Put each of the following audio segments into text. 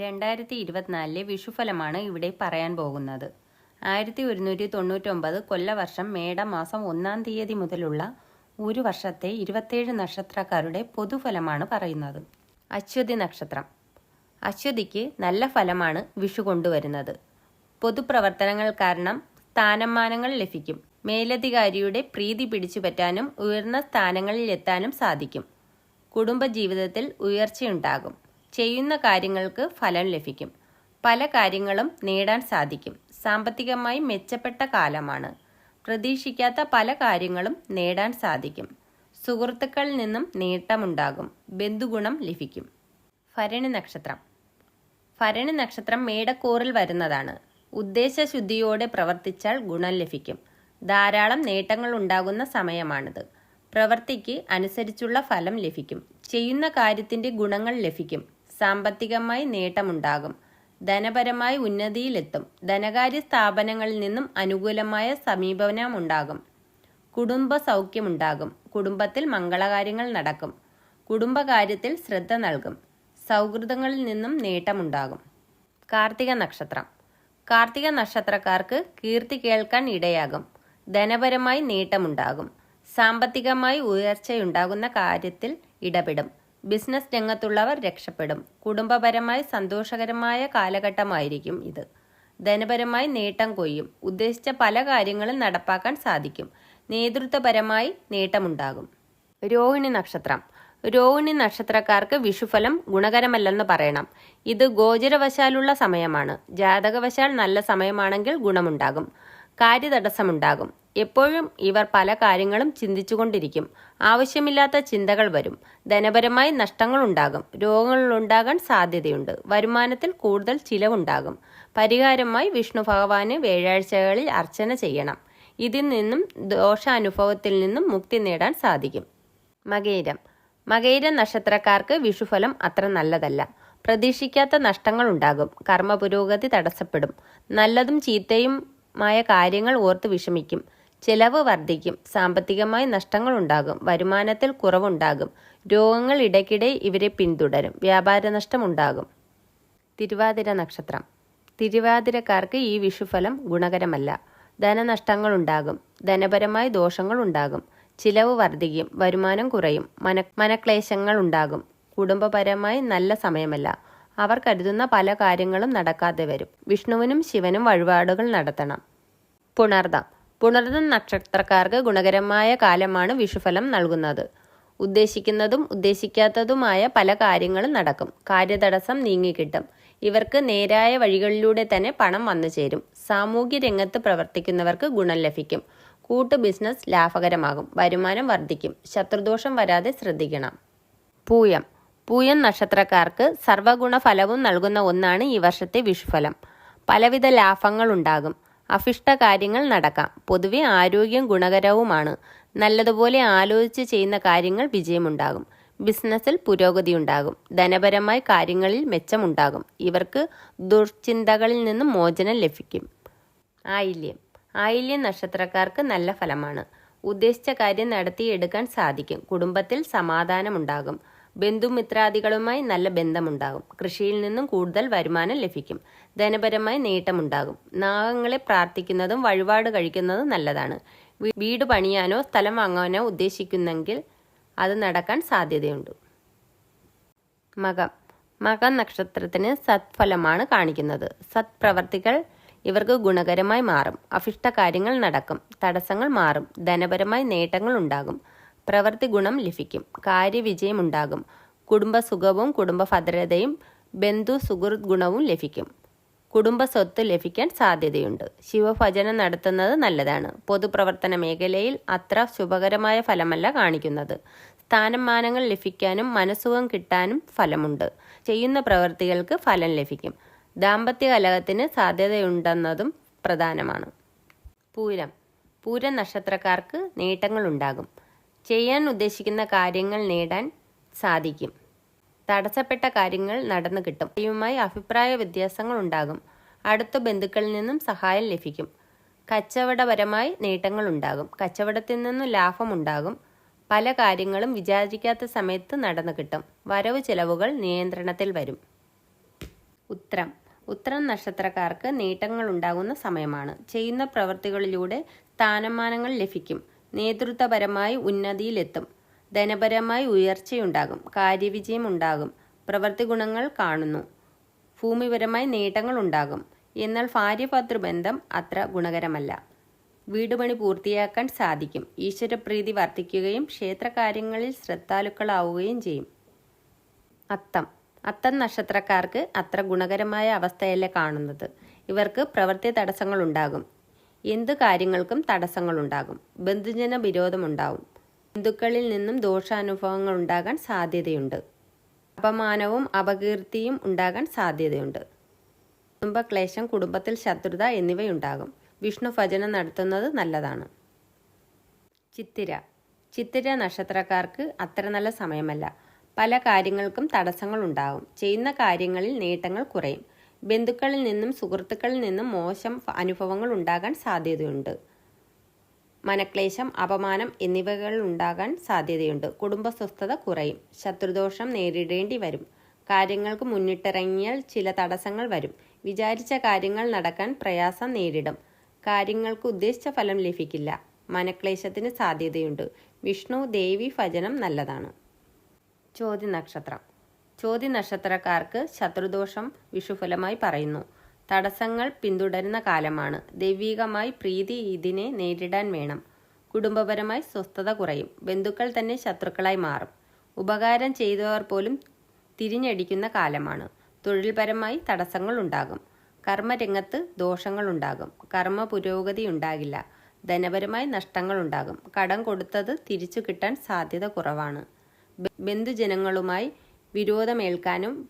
രണ്ടായിരത്തി ഇരുപത്തിനാലിലെ വിഷുഫലമാണ് ഇവിടെ പറയാൻ പോകുന്നത്. ആയിരത്തി ഒരുന്നൂറ്റി തൊണ്ണൂറ്റൊമ്പത് കൊല്ലവർഷം മേടമാസം ഒന്നാം തീയതി മുതലുള്ള ഒരു വർഷത്തെ ഇരുപത്തേഴ് നക്ഷത്രക്കാരുടെ പൊതുഫലമാണ് പറയുന്നത്. അശ്വതി നക്ഷത്രം. അശ്വതിക്ക് നല്ല ഫലമാണ് വിഷു കൊണ്ടുവരുന്നത്. പൊതുപ്രവർത്തനങ്ങൾ കാരണം സ്ഥാനമാനങ്ങൾ ലഭിക്കും. മേലധികാരിയുടെ പ്രീതി പിടിച്ചു പറ്റാനും ഉയർന്ന സ്ഥാനങ്ങളിൽ എത്താനും സാധിക്കും. കുടുംബജീവിതത്തിൽ ഉയർച്ചയുണ്ടാകും. ചെയ്യുന്ന കാര്യങ്ങൾക്ക് ഫലം ലഭിക്കും. പല കാര്യങ്ങളും നേടാൻ സാധിക്കും. സാമ്പത്തികമായി മെച്ചപ്പെട്ട കാലമാണ്. പ്രതീക്ഷിക്കാത്ത പല കാര്യങ്ങളും നേടാൻ സാധിക്കും. സുഹൃത്തുക്കളിൽ നിന്നും നേട്ടമുണ്ടാകും. ബന്ധുഗുണം ലഭിക്കും. ഭരണി നക്ഷത്രം. ഭരണി നക്ഷത്രം മേടക്കൂറിൽ വരുന്നതാണ്. ഉദ്ദേശശുദ്ധിയോടെ പ്രവർത്തിച്ചാൽ ഗുണം ലഭിക്കും. ധാരാളം നേട്ടങ്ങൾ ഉണ്ടാകുന്ന സമയമാണിത്. പ്രവൃത്തിക്ക് അനുസരിച്ചുള്ള ഫലം ലഭിക്കും. ചെയ്യുന്ന കാര്യത്തിന്റെ ഗുണങ്ങൾ ലഭിക്കും. സാമ്പത്തികമായി നേട്ടമുണ്ടാകും. ധനപരമായി ഉന്നതിയിലെത്തും. ധനകാര്യ സ്ഥാപനങ്ങളിൽ നിന്നും അനുകൂലമായ സമീപനമുണ്ടാകും. കുടുംബ സൗഖ്യമുണ്ടാകും. കുടുംബത്തിൽ മംഗളകാര്യങ്ങൾ നടക്കും. കുടുംബകാര്യത്തിൽ ശ്രദ്ധ നൽകും. സൗഹൃദങ്ങളിൽ നിന്നും നേട്ടമുണ്ടാകും. കാർത്തിക നക്ഷത്രം. കാർത്തിക നക്ഷത്രക്കാർക്ക് കീർത്തി കേൾക്കാൻ ഇടയാകും. ധനപരമായി നേട്ടമുണ്ടാകും. സാമ്പത്തികമായി ഉയർച്ചയുണ്ടാകുന്ന കാര്യത്തിൽ ഇടപെടും. ബിസിനസ് രംഗത്തുള്ളവർ രക്ഷപ്പെടും. കുടുംബപരമായി സന്തോഷകരമായ കാലഘട്ടമായിരിക്കും ഇത്. ധനപരമായി നേട്ടം കൊയ്യും. ഉദ്ദേശിച്ച പല കാര്യങ്ങളും നടപ്പാക്കാൻ സാധിക്കും. നേതൃത്വപരമായി നേട്ടമുണ്ടാകും. രോഹിണി നക്ഷത്രം. രോഹിണി നക്ഷത്രക്കാർക്ക് വിഷുഫലം ഗുണകരമല്ലെന്ന് പറയണം. ഇത് ഗോചരവശാലുള്ള സമയമാണ്. ജാതകവശാൽ നല്ല സമയമാണെങ്കിൽ ഗുണമുണ്ടാകും. കാര്യതടസ്സമുണ്ടാകും. എപ്പോഴും ഇവർ പല കാര്യങ്ങളും ചിന്തിച്ചുകൊണ്ടിരിക്കും. ആവശ്യമില്ലാത്ത ചിന്തകൾ വരും. ധനപരമായി നഷ്ടങ്ങൾ ഉണ്ടാകും രോഗങ്ങൾ ഉണ്ടാകാൻ സാധ്യതയുണ്ട്. വരുമാനത്തിൽ കൂടുതൽ ചിലവുണ്ടാകും. പരിഹാരമായി വിഷ്ണു ഭഗവാന് വ്യാഴാഴ്ചകളിൽ അർച്ചന ചെയ്യണം. ഇതിൽ നിന്നും ദോഷാനുഭവത്തിൽ നിന്നും മുക്തി നേടാൻ സാധിക്കും. മകേരം. മകേര നക്ഷത്രക്കാർക്ക് വിഷുഫലം അത്ര നല്ലതല്ല. പ്രതീക്ഷിക്കാത്ത നഷ്ടങ്ങൾ ഉണ്ടാകും. കർമ്മ പുരോഗതി തടസ്സപ്പെടും. നല്ലതും ചീത്തയും മായ കാര്യങ്ങൾ ഓർത്ത് വിഷമിക്കും. ചെലവ് വർദ്ധിക്കും സാമ്പത്തികമായി നഷ്ടങ്ങളുണ്ടാകും വരുമാനത്തിൽ കുറവുണ്ടാകും രോഗങ്ങൾ ഇടയ്ക്കിടെ ഇവരെ പിന്തുടരും വ്യാപാര നഷ്ടമുണ്ടാകും. തിരുവാതിര നക്ഷത്രം. തിരുവാതിരക്കാർക്ക് ഈ വിഷുഫലം ഗുണകരമല്ല. ധനനഷ്ടങ്ങൾണ്ടാകും ധനപരമായി ദോഷങ്ങൾ ഉണ്ടാകും ചിലവ് വർദ്ധിക്കും വരുമാനം കുറയും മന മനക്ലേശങ്ങൾ ഉണ്ടാകും കുടുംബപരമായി നല്ല സമയമല്ല. അവർ കരുതുന്ന പല കാര്യങ്ങളും നടക്കാതെ വരും. വിഷ്ണുവിനും ശിവനും വഴിപാടുകൾ നടത്തണം. പുണർദം. പുണർദം നക്ഷത്രക്കാർക്ക് ഗുണകരമായ കാലമാണ് വിഷുഫലം നൽകുന്നത്. ഉദ്ദേശിക്കുന്നതും ഉദ്ദേശിക്കാത്തതുമായ പല കാര്യങ്ങളും നടക്കും. കാര്യതടസ്സം നീങ്ങിക്കിട്ടും. ഇവർക്ക് നേരായ വഴികളിലൂടെ തന്നെ പണം വന്നു ചേരും. സാമൂഹ്യ രംഗത്ത് പ്രവർത്തിക്കുന്നവർക്ക് ഗുണം ലഭിക്കും. കൂട്ടു ബിസിനസ് ലാഭകരമാകും. വരുമാനം വർദ്ധിക്കും. ശത്രുദോഷം വരാതെ ശ്രദ്ധിക്കണം. പൂയം. പൂയം നക്ഷത്രക്കാർക്ക് സർവഗുണ ഫലവും നൽകുന്ന ഒന്നാണ് ഈ വർഷത്തെ വിഷുഫലം. പലവിധ ലാഭങ്ങൾ ഉണ്ടാകും. അഭിഷ്ട കാര്യങ്ങൾ നടക്കാം. പൊതുവെ ആരോഗ്യം ഗുണകരവുമാണ്. നല്ലതുപോലെ ആലോചിച്ച് ചെയ്യുന്ന കാര്യങ്ങൾ വിജയമുണ്ടാകും. ബിസിനസ്സിൽ പുരോഗതി ഉണ്ടാകും. ധനപരമായ കാര്യങ്ങളിൽ മെച്ചമുണ്ടാകും. ഇവർക്ക് ദുർചിന്തകളിൽ നിന്നും മോചനം ലഭിക്കും. ആയില്യം. ആയില്യം നക്ഷത്രക്കാർക്ക് നല്ല ഫലമാണ്. ഉദ്ദേശിച്ച കാര്യം നടത്തിയെടുക്കാൻ സാധിക്കും. കുടുംബത്തിൽ സമാധാനമുണ്ടാകും. ബന്ധുമിത്രാദികളുമായി നല്ല ബന്ധമുണ്ടാകും. കൃഷിയിൽ നിന്നും കൂടുതൽ വരുമാനം ലഭിക്കും. ധനപരമായി നേട്ടമുണ്ടാകും. നാഗങ്ങളെ പ്രാർത്ഥിക്കുന്നതും വഴിപാട് കഴിക്കുന്നതും നല്ലതാണ്. വീട് പണിയാനോ സ്ഥലം വാങ്ങാനോ ഉദ്ദേശിക്കുന്നെങ്കിൽ അത് നടക്കാൻ സാധ്യതയുണ്ട്. മകം. മകം നക്ഷത്രത്തിന് സത്ഫലമാണ് കാണിക്കുന്നത്. സത്പ്രവർത്തികൾ ഇവർക്ക് ഗുണകരമായി മാറും. അഭിഷ്ട കാര്യങ്ങൾ നടക്കും. തടസ്സങ്ങൾ മാറും. ധനപരമായി നേട്ടങ്ങൾ ഉണ്ടാകും. പ്രവൃത്തി ഗുണം ലഭിക്കും. കാര്യവിജയം ഉണ്ടാകും കുടുംബസുഖവും കുടുംബഭദ്രതയും ബന്ധു സുഹൃത് ഗുണവും ലഭിക്കും. കുടുംബ സ്വത്ത് ലഭിക്കാൻ സാധ്യതയുണ്ട്. ശിവഭജനം നടത്തുന്നത് നല്ലതാണ്. പൊതുപ്രവർത്തന മേഖലയിൽ അത്ര ശുഭകരമായ ഫലമല്ല കാണിക്കുന്നത്. സ്ഥാനമാനങ്ങൾ ലഭിക്കാനും മനസ്സുഖം കിട്ടാനും ഫലമുണ്ട്. ചെയ്യുന്ന പ്രവൃത്തികൾക്ക് ഫലം ലഭിക്കും. ദാമ്പത്യ കലഹത്തിന് സാധ്യതയുണ്ടെന്നതും പ്രധാനമാണ്. പൂരം. പൂരം നക്ഷത്രക്കാർക്ക് നേട്ടങ്ങളുണ്ടാകും. ചെയ്യാൻ ഉദ്ദേശിക്കുന്ന കാര്യങ്ങൾ നേടാൻ സാധിക്കും. തടസ്സപ്പെട്ട കാര്യങ്ങൾ നടന്നു കിട്ടും. ഇവയുമായി അഭിപ്രായ വ്യത്യാസങ്ങൾ ഉണ്ടാകും. അടുത്ത ബന്ധുക്കളിൽ നിന്നും സഹായം ലഭിക്കും. കച്ചവടപരമായി നേട്ടങ്ങൾ ഉണ്ടാകും. കച്ചവടത്തിൽ നിന്നും ലാഭം ഉണ്ടാകും. പല കാര്യങ്ങളും വിചാരിക്കാത്ത സമയത്ത് നടന്നു കിട്ടും. വരവ് ചെലവുകൾ നിയന്ത്രണത്തിൽ വരും. ഉത്തരം ഉത്തരം നക്ഷത്രക്കാർക്ക് നേട്ടങ്ങൾ ഉണ്ടാകുന്ന സമയമാണ്. ചെയ്യുന്ന പ്രവൃത്തികളിലൂടെ സ്ഥാനമാനങ്ങൾ ലഭിക്കും. നേതൃത്വപരമായി ഉന്നതിയിലെത്തും. ധനപരമായി ഉയർച്ചയുണ്ടാകും. കാര്യവിജയം ഉണ്ടാകും പ്രവൃത്തി ഗുണങ്ങൾ കാണുന്നു. ഭൂമിപരമായി നേട്ടങ്ങൾ ഉണ്ടാകും എന്നാൽ ഭാര്യഭർത്തൃബന്ധം അത്ര ഗുണകരമല്ല. വീടുപണി പൂർത്തിയാക്കാൻ സാധിക്കും. ഈശ്വരപ്രീതി വർദ്ധിക്കുകയും ക്ഷേത്രകാര്യങ്ങളിൽ ശ്രദ്ധാലുക്കളാവുകയും ചെയ്യും. അത്തം. അത്തം നക്ഷത്രക്കാർക്ക് അത്ര ഗുണകരമായ അവസ്ഥയല്ല കാണുന്നത്. ഇവർക്ക് പ്രവൃത്തി തടസ്സങ്ങളുണ്ടാകും എന്ത് കാര്യങ്ങൾക്കും തടസ്സങ്ങളുണ്ടാകും. ബന്ധുജന വിരോധമുണ്ടാവും. ബന്ധുക്കളിൽ നിന്നും ദോഷാനുഭവങ്ങൾ ഉണ്ടാകാൻ സാധ്യതയുണ്ട്. അപമാനവും അപകീർത്തിയും ഉണ്ടാകാൻ സാധ്യതയുണ്ട്. കുടുംബക്ലേശം കുടുംബത്തിൽ ശത്രുത എന്നിവയുണ്ടാകും. വിഷ്ണു ഭജനം നടത്തുന്നത് നല്ലതാണ്. ചിത്തിര. ചിത്തിര നക്ഷത്രക്കാർക്ക് അത്ര നല്ല സമയമല്ല. പല കാര്യങ്ങൾക്കും തടസ്സങ്ങൾ ഉണ്ടാകും ചെയ്യുന്ന കാര്യങ്ങളിൽ നേട്ടങ്ങൾ കുറയും. ബന്ധുക്കളിൽ നിന്നും സുഹൃത്തുക്കളിൽ നിന്നും മോശം അനുഭവങ്ങൾ ഉണ്ടാകാൻ സാധ്യതയുണ്ട്. മനക്ലേശം അപമാനം എന്നിവകൾ ഉണ്ടാകാൻ സാധ്യതയുണ്ട്. കുടുംബ സ്വസ്ഥത കുറയും. ശത്രുദോഷം നേരിടേണ്ടി വരും. കാര്യങ്ങൾക്ക് മുന്നിട്ടിറങ്ങിയാൽ ചില തടസ്സങ്ങൾ വരും. വിചാരിച്ച കാര്യങ്ങൾ നടക്കാൻ പ്രയാസം നേരിടും. കാര്യങ്ങൾക്ക് ഉദ്ദേശിച്ച ഫലം ലഭിക്കില്ല. മനക്ലേശത്തിന് സാധ്യതയുണ്ട്. വിഷ്ണു ദേവി ഭജനം നല്ലതാണ്. ചോദ്യ നക്ഷത്രം ചോതി നക്ഷത്രക്കാർക്ക് ശത്രുദോഷം വിഷുഫലമായി പറയുന്നു. തടസ്സങ്ങൾ പിന്തുടരുന്ന കാലമാണ്. ദൈവികമായി പ്രീതി ഇതിനെ നേരിടാൻ വേണം. കുടുംബപരമായി സ്വസ്ഥത കുറയും. ബന്ധുക്കൾ തന്നെ ശത്രുക്കളായി മാറും. ഉപകാരം ചെയ്തവർ പോലും തിരിഞ്ഞടിക്കുന്ന കാലമാണ്. തൊഴിൽപരമായി തടസ്സങ്ങൾ ഉണ്ടാകും. കർമ്മരംഗത്ത് ദോഷങ്ങൾ ഉണ്ടാകും. കർമ്മ പുരോഗതി ഉണ്ടാകില്ല. ധനപരമായി നഷ്ടങ്ങൾ ഉണ്ടാകും. കടം കൊടുത്തത് തിരിച്ചു കിട്ടാൻ സാധ്യത കുറവാണ്. ബന്ധുജനങ്ങളുമായി വിരോധമേൽക്കാനും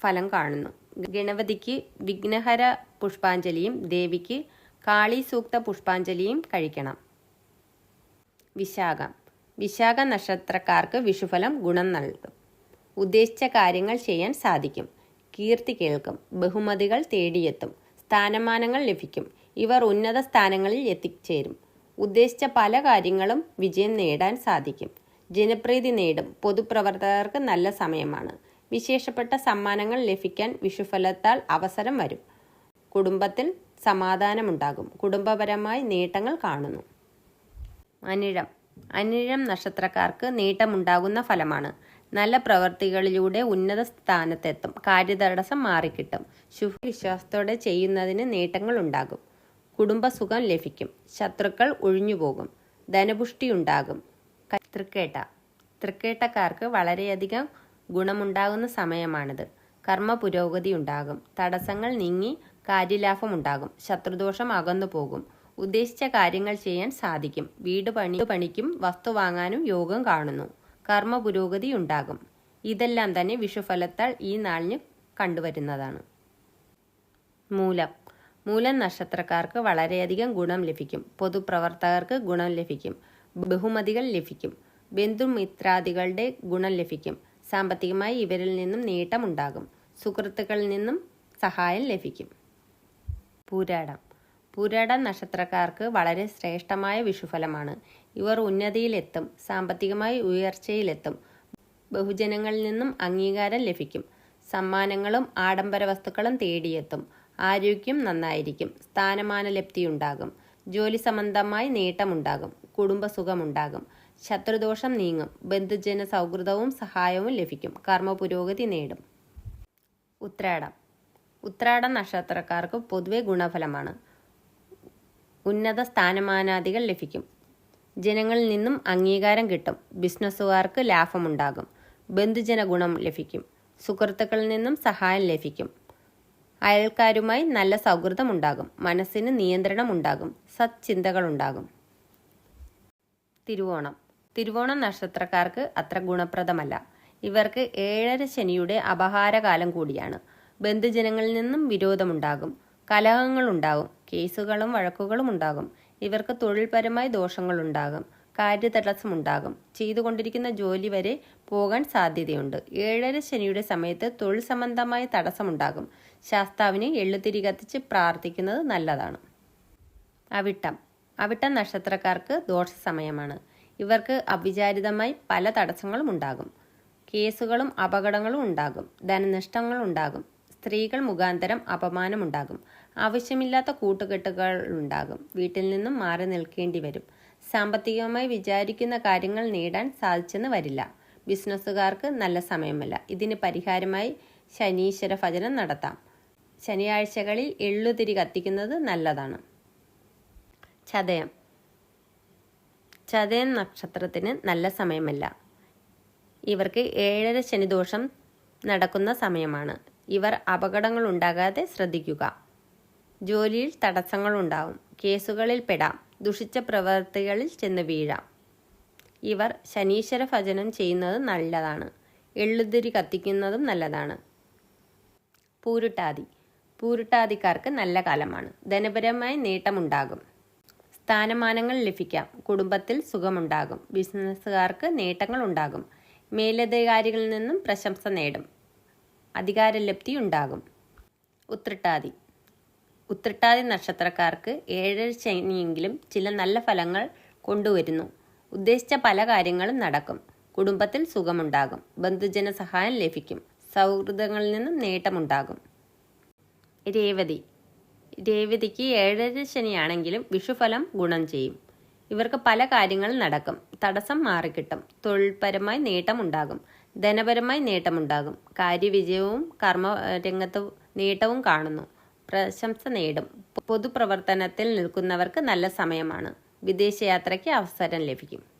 ഫലം കാണുന്നു. ഗണപതിക്ക് വിഘ്നഹര പുഷ്പാഞ്ജലിയും ദേവിക്ക് കാളി സൂക്ത പുഷ്പാഞ്ജലിയും കഴിക്കണം. വിശാഖം. വിശാഖ നക്ഷത്രക്കാർക്ക് വിഷുഫലം ഗുണം നൽകും. ഉദ്ദേശിച്ച കാര്യങ്ങൾ ചെയ്യാൻ സാധിക്കും. കീർത്തി കേൾക്കും. ബഹുമതികൾ തേടിയെത്തും. സ്ഥാനമാനങ്ങൾ ലഭിക്കും. ഇവർ ഉന്നത സ്ഥാനങ്ങളിൽ എത്തിച്ചേരും. ഉദ്ദേശിച്ച പല കാര്യങ്ങളും വിജയം നേടാൻ സാധിക്കും. ജനപ്രീതി നേടും. പൊതുപ്രവർത്തകർക്ക് നല്ല സമയമാണ്. വിശേഷപ്പെട്ട സമ്മാനങ്ങൾ ലഭിക്കാൻ വിഷുഫലത്താൽ അവസരം വരും. കുടുംബത്തിൽ സമാധാനമുണ്ടാകും. കുടുംബപരമായി നേട്ടങ്ങൾ കാണുന്നു. അനിഴം. അനിഴം നക്ഷത്രക്കാർക്ക് നേട്ടമുണ്ടാകുന്ന ഫലമാണ്. നല്ല പ്രവൃത്തികളിലൂടെ ഉന്നത സ്ഥാനത്തെത്തും. കാര്യതടസ്സം മാറിക്കിട്ടും. ശുഭവിശ്വാസത്തോടെ ചെയ്യുന്നതിന് നേട്ടങ്ങൾ ഉണ്ടാകും. കുടുംബസുഖം ലഭിക്കും. ശത്രുക്കൾ ഒഴിഞ്ഞുപോകും. ധനപുഷ്ടി ഉണ്ടാകും. തൃക്കേട്ട. തൃക്കേട്ടക്കാർക്ക് വളരെയധികം ഗുണമുണ്ടാകുന്ന സമയമാണിത്. കർമ്മ പുരോഗതി ഉണ്ടാകും. തടസ്സങ്ങൾ നീങ്ങി കാര്യലാഭം ഉണ്ടാകും. ശത്രുദോഷം അകന്നു പോകും. ഉദ്ദേശിച്ച കാര്യങ്ങൾ ചെയ്യാൻ സാധിക്കും. വീട് പണി പണിക്കും വസ്തു വാങ്ങാനും യോഗം കാണുന്നു. കർമ്മ പുരോഗതി ഉണ്ടാകും. ഇതെല്ലാം തന്നെ വിഷുഫലത്താൽ ഈ നാളിന് കണ്ടുവരുന്നതാണ്. മൂലം. മൂലം നക്ഷത്രക്കാർക്ക് വളരെയധികം ഗുണം ലഭിക്കും. പൊതുപ്രവർത്തകർക്ക് ഗുണം ലഭിക്കും. ബഹുമതികൾ ലഭിക്കും. ബന്ധുമിത്രാദികളുടെ ഗുണം ലഭിക്കും. സാമ്പത്തികമായി ഇവരിൽ നിന്നും നേട്ടമുണ്ടാകും. സുഹൃത്തുക്കളിൽ നിന്നും സഹായം ലഭിക്കും. പൂരാടം. പൂരാടം നക്ഷത്രക്കാർക്ക് വളരെ ശ്രേഷ്ഠമായ വിഷുഫലമാണ്. ഇവർ ഉന്നതിയിലെത്തും സാമ്പത്തികമായി ഉയർച്ചയിലെത്തും ബഹുജനങ്ങളിൽ നിന്നും അംഗീകാരം ലഭിക്കും. സമ്മാനങ്ങളും ആഡംബര വസ്തുക്കളും തേടിയെത്തും. ആരോഗ്യം നന്നായിരിക്കും. സ്ഥാനമാന ലബ്ധിയുണ്ടാകും ജോലി സംബന്ധമായി നേട്ടമുണ്ടാകും കുടുംബസുഖമുണ്ടാകും ശത്രുദോഷം നീങ്ങും ബന്ധുജന സൗഹൃദവും സഹായവും ലഭിക്കും കർമ്മ പുരോഗതി നേടും. ഉത്രാടം. ഉത്രാട നക്ഷത്രക്കാർക്ക് പൊതുവെ ഗുണഫലമാണ്. ഉന്നത സ്ഥാനമാനാദികൾ ലഭിക്കും. ജനങ്ങളിൽ നിന്നും അംഗീകാരം കിട്ടും. ബിസിനസ്സുകാർക്ക് ലാഭമുണ്ടാകും. ബന്ധുജന ഗുണം ലഭിക്കും. സുഹൃത്തുക്കളിൽ നിന്നും സഹായം ലഭിക്കും. അയൽക്കാരുമായി നല്ല സൗഹൃദം ഉണ്ടാകും മനസ്സിന് നിയന്ത്രണം ഉണ്ടാകും സത്ചിന്തകളുണ്ടാകും. തിരുവോണം. തിരുവോണം നക്ഷത്രക്കാർക്ക് അത്ര ഗുണപ്രദമല്ല. ഇവർക്ക് ഏഴര ശനിയുടെ അപഹാരകാലം കൂടിയാണ്. ബന്ധുജനങ്ങളിൽ നിന്നും വിരോധമുണ്ടാകും. കലഹങ്ങളുണ്ടാകും. കേസുകളും വഴക്കുകളും ഉണ്ടാകും. ഇവർക്ക് തൊഴിൽപരമായി ദോഷങ്ങളുണ്ടാകും. കാര്യതടസ്സമുണ്ടാകും. ചെയ്തുകൊണ്ടിരിക്കുന്ന ജോലി വരെ പോകാൻ സാധ്യതയുണ്ട്. ഏഴര ശനിയുടെ സമയത്ത് തൊഴിൽ സംബന്ധമായ തടസ്സമുണ്ടാകും. ശാസ്താവിനെ എള്ളുതിരി കത്തിച്ച് പ്രാർത്ഥിക്കുന്നത് നല്ലതാണ്. അവിട്ടം. അവിട്ടം നക്ഷത്രക്കാർക്ക് ദോഷ സമയമാണ് ഇവർക്ക് അവിചാരിതമായി പല തടസ്സങ്ങളും ഉണ്ടാകും. കേസുകളും അപകടങ്ങളും ഉണ്ടാകും. ധനനഷ്ടങ്ങളും ഉണ്ടാകും. സ്ത്രീകൾ മുഖാന്തരം അപമാനമുണ്ടാകും ആവശ്യമില്ലാത്ത കൂട്ടുകെട്ടുകൾ ഉണ്ടാകും. വീട്ടിൽ നിന്നും മാറി നിൽക്കേണ്ടി വരും. സാമ്പത്തികമായി വിചാരിക്കുന്ന കാര്യങ്ങൾ നേടാൻ സാധിച്ചെന്ന് വരില്ല. ബിസിനസ്സുകാർക്ക് നല്ല സമയമല്ല. ഇതിന് പരിഹാരമായി ശനീശ്വര ഭജനം നടത്താം. ശനിയാഴ്ചകളിൽ എള്ളുതിരി കത്തിക്കുന്നത് നല്ലതാണ്. ചതയം. ചതയം നക്ഷത്രത്തിന് നല്ല സമയമല്ല. ഇവർക്ക് ഏഴര ശനിദോഷം നടക്കുന്ന സമയമാണ്. ഇവർ അപകടങ്ങൾ ഉണ്ടാകാതെ ശ്രദ്ധിക്കുക. ജോലിയിൽ തടസ്സങ്ങൾ ഉണ്ടാവും കേസുകളിൽ പെടാം. ദുഷിച്ച പ്രവൃത്തികളിൽ ചെന്ന് വീഴാം. ഇവർ ശനീശ്വര ഭജനം ചെയ്യുന്നത് നല്ലതാണ്. എള്ളുതിരി കത്തിക്കുന്നതും നല്ലതാണ്. പൂരുട്ടാതി. പൂരുട്ടാതിക്കാർക്ക് നല്ല കാലമാണ്. ധനപരമായി നേട്ടമുണ്ടാകും. സ്ഥാനമാനങ്ങൾ ലഭിക്കാം. കുടുംബത്തിൽ സുഖമുണ്ടാകും. ബിസിനസ്സുകാർക്ക് നേട്ടങ്ങൾ ഉണ്ടാകും മേലധികാരികളിൽ നിന്നും പ്രശംസ നേടും. അധികാരലബ്ധി ഉണ്ടാകും ഉത്രട്ടാതി. ഉത്രട്ടാതി നക്ഷത്രക്കാർക്ക് ഏഴര ശനിയെങ്കിലും ചില നല്ല ഫലങ്ങൾ കൊണ്ടുവരുന്നു. ഉദ്ദേശിച്ച പല കാര്യങ്ങളും നടക്കും. കുടുംബത്തിൽ സുഖമുണ്ടാകും. ബന്ധുജന സഹായം ലഭിക്കും. സൗഹൃദങ്ങളിൽ നിന്നും നേട്ടമുണ്ടാകും. രേവതി. രേവതിക്ക് ഏഴര ശനിയാണെങ്കിലും വിഷുഫലം ഗുണം ചെയ്യും. ഇവർക്ക് പല കാര്യങ്ങളും നടക്കും. തടസ്സം മാറിക്കിട്ടും. തൊഴിൽപരമായി നേട്ടമുണ്ടാകും. ധനപരമായി നേട്ടമുണ്ടാകും. കാര്യവിജയവും കർമ്മ രംഗത്ത് നേട്ടവും കാണുന്നു. പ്രശംസ നേടും. പൊതുപ്രവർത്തനത്തിൽ നിൽക്കുന്നവർക്ക് നല്ല സമയമാണ്. വിദേശയാത്രയ്ക്ക് അവസരം ലഭിക്കും.